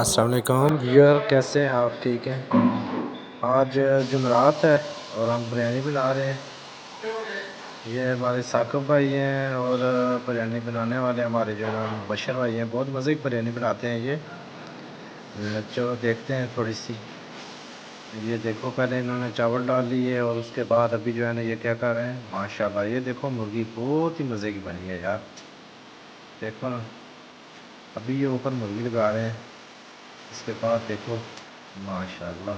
السلام علیکم۔ جی، یار کیسے ہیں آپ؟ ٹھیک ہیں؟ آج جمعرات ہے اور ہم بریانی بنا رہے ہیں۔ یہ ہمارے ثاقب بھائی ہیں اور بریانی بنانے والے ہمارے جو ہے بشر بھائی ہیں۔ بہت مزے کی بریانی بناتے ہیں یہ۔ چلو دیکھتے ہیں تھوڑی سی۔ یہ دیکھو، پہلے انہوں نے چاول ڈال لیے اور اس کے بعد ابھی جو ہے نا، یہ کیا کر رہے ہیں؟ ماشاء اللہ یہ دیکھو، مرغی بہت ہی مزے کی بنی ہے یار۔ دیکھو نا، ابھی یہ اوپر مرغی لگا رہے ہیں۔ اس کے بعد دیکھو ماشاء اللہ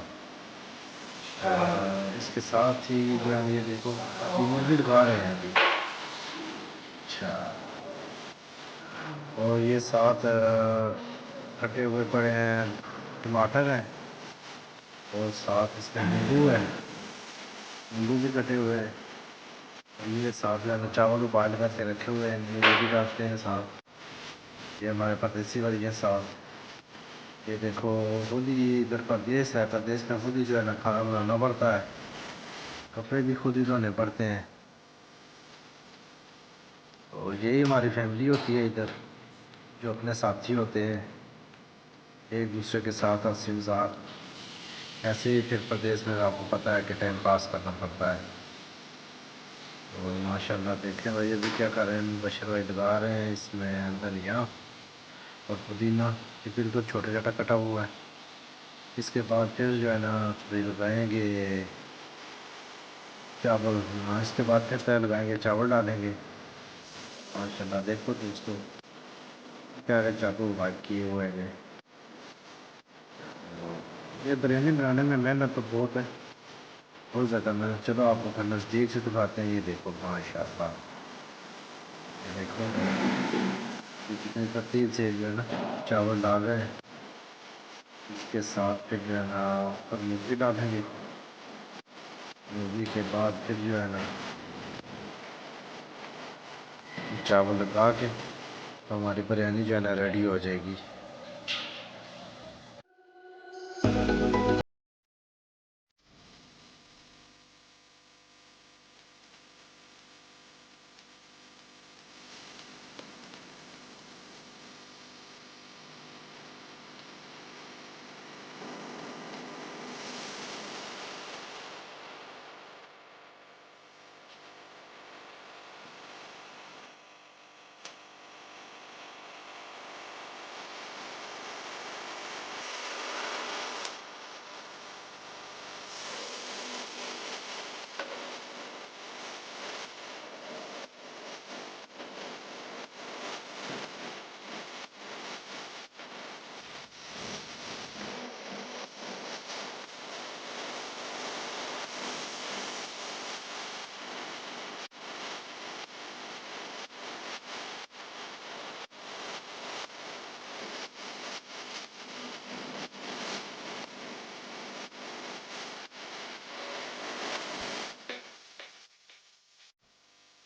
اس کے ساتھ ہی جو ہے، یہ دیکھو ابھی بھی لگا رہے ہیں ابھی۔ اچھا۔ اور یہ ساتھ کٹے ہوئے پڑے ہیں، ٹماٹر ہیں۔ اور ساتھ اس میں نیمبو ہے نیمبو بھی کٹے ہوئے ہیں۔ یہ ساتھ جو ہے، چاول ابال کر کے رکھے ہوئے ہیں، یہ بھی ڈالتے ہیں ساتھ۔ یہ ہمارے پردیسی والی ہے، ساتھ۔ یہ دیکھو خود ہی ادھر پردیس ہے پردیس میں خود ہی جو ہے نا کھانا بنانا پڑتا ہے کپڑے بھی خود ہی دھونے پڑتے ہیں اور یہی ہماری فیملی ہوتی ہے ادھر جو اپنے ساتھی ہوتے ہیں ایک دوسرے کے ساتھ ہنسی مذاق ایسے ہی پھر پردیس میں آپ کو پتہ ہے کہ ٹائم پاس کرنا پڑتا ہے ماشاء اللہ دیکھیں بھائی ابھی کیا کر رہے ہیں بشر بھائی لگا رہے ہیں اس میں دھنیا اور پودینہ یہ بالکل چھوٹا چھوٹا کٹا ہوا ہے۔ اس کے بعد پھر جو ہے نا تھوڑی لگائیں گے۔ چاول ہاں اس کے بعد پھر تیر لگائیں گے، چاول ڈالیں گے۔ ماشاء اللہ دیکھو دوستو پیارے چاول بات کیے ہوئے ہیں۔ یہ بریانی بنانے میں محنت تو بہت ہے۔ بہت زیادہ محنت۔ چلو، آپ کو پھر نزدیک سے دکھاتے ہیں، یہ دیکھو ماشاء اللہ دیکھو۔ کتنی ترتیب سے جو ہے نا چاول ڈال رہے ہیں۔ اس کے ساتھ پھر جو ہے نا اوپر مرغی ڈالیں گے۔ مرغی کے بعد پھر جو ہے نا چاول لگا کے ہماری بریانی جو ہے نا ریڈی ہو جائے گی۔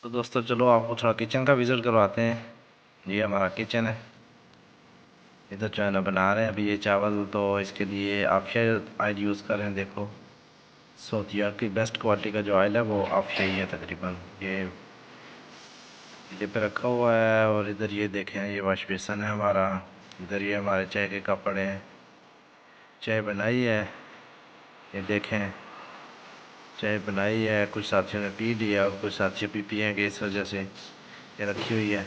تو دوستو چلو، آپ کو تھوڑا کچن کا وزٹ کرواتے ہیں۔ یہ ہمارا کچن ہے۔ ادھر جو ہے نا بنا رہے ہیں۔ ابھی یہ چاول تو اس کے لیے آپ شاید آئل یوز کر رہے ہیں۔ دیکھو۔ سوتیا کی بیسٹ کوالٹی کا جو آئل ہے وہ آپ ہی ہے تقریباً۔ یہ یہ پہ رکھا ہوا ہے اور ادھر یہ دیکھیں، یہ واش بیسن ہے ہمارا۔ ادھر یہ ہمارے چائے کے کپڑے ہیں۔ چائے بنائی ہے۔ یہ دیکھیں۔ چائے بنائی ہے، کچھ ساتھیوں نے پی لیا اور کچھ ساتھی بھی پیئیں گے اس وجہ سے یہ رکھی ہوئی ہے۔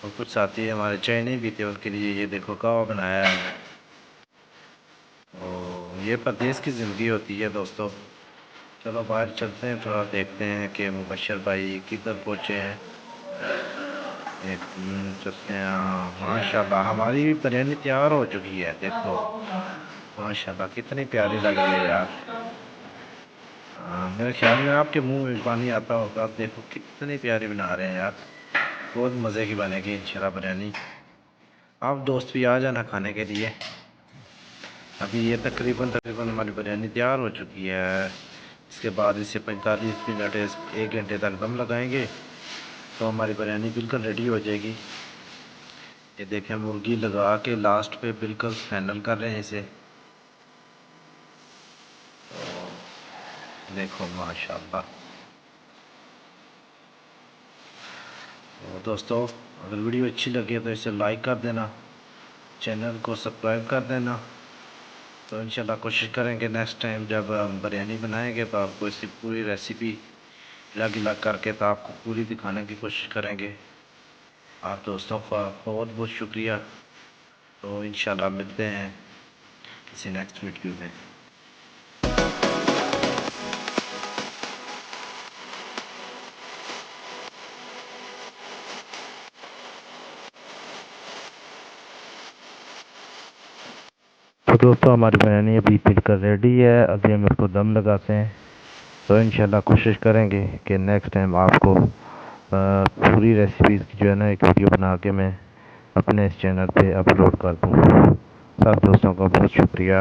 اور کچھ ساتھی ہمارے چائے نہیں پیتے ان کے لیے یہ دیکھو کہوا بنایا ہے۔ اور یہ پردیس کی زندگی ہوتی ہے دوستو۔ چلو باہر چلتے ہیں، تھوڑا دیکھتے ہیں کہ مبشر بھائی کدھر پہنچے ہیں۔ چلتے ہیں۔ ہاں، ماشاء اللہ ہماری بھی بریانی تیار ہو چکی ہے، دیکھو۔ ماشاء اللہ کتنی پیاری لگ رہی ہے یار۔ ہاں، میرے خیال میں آپ کے منہ میں پانی آتا ہوگا۔ آپ دیکھو کتنی پیاری بنا رہے ہیں یار۔ بہت مزے کی بنے گی انشاءاللہ بریانی۔ آپ دوست بھی آ جانا کھانے کے لیے۔ ابھی یہ تقریباً تقریباً ہماری بریانی تیار ہو چکی ہے۔ اس کے بعد اسے پینتالیس منٹ، ایک گھنٹے تک دم لگائیں گے۔ تو ہماری بریانی بالکل ریڈی ہو جائے گی۔ یہ دیکھیں، مرغی لگا کے لاسٹ پہ بالکل فائنل کر رہے ہیں اسے۔ دیکھو ماشاء اللہ دوستو، اگر ویڈیو اچھی لگے تو اسے لائک کر دینا، چینل کو سبسکرائب کر دینا۔ تو انشاءاللہ کوشش کریں گے نیکسٹ ٹائم جب ہم بریانی بنائیں گے تو آپ کو اس کی پوری ریسیپی الگ الگ کر کے تو آپ کو پوری دکھانے کی کوشش کریں گے۔ آپ دوستوں کا بہت بہت شکریہ۔ تو انشاءاللہ ملتے ہیں کسی نیکسٹ ویڈیو میں۔ تو دوستوں ہماری بریانی ابھی پل کر ریڈی ہے، ابھی ہم اس کو دم لگاتے ہیں۔ تو انشاءاللہ کوشش کریں گے کہ نیکسٹ ٹائم آپ کو پوری ریسیپیز کی جو ہے نا، ایک ویڈیو بنا کے میں اپنے اس چینل پہ اپلوڈ کر دوں۔ سب دوستوں کا بہت شکریہ۔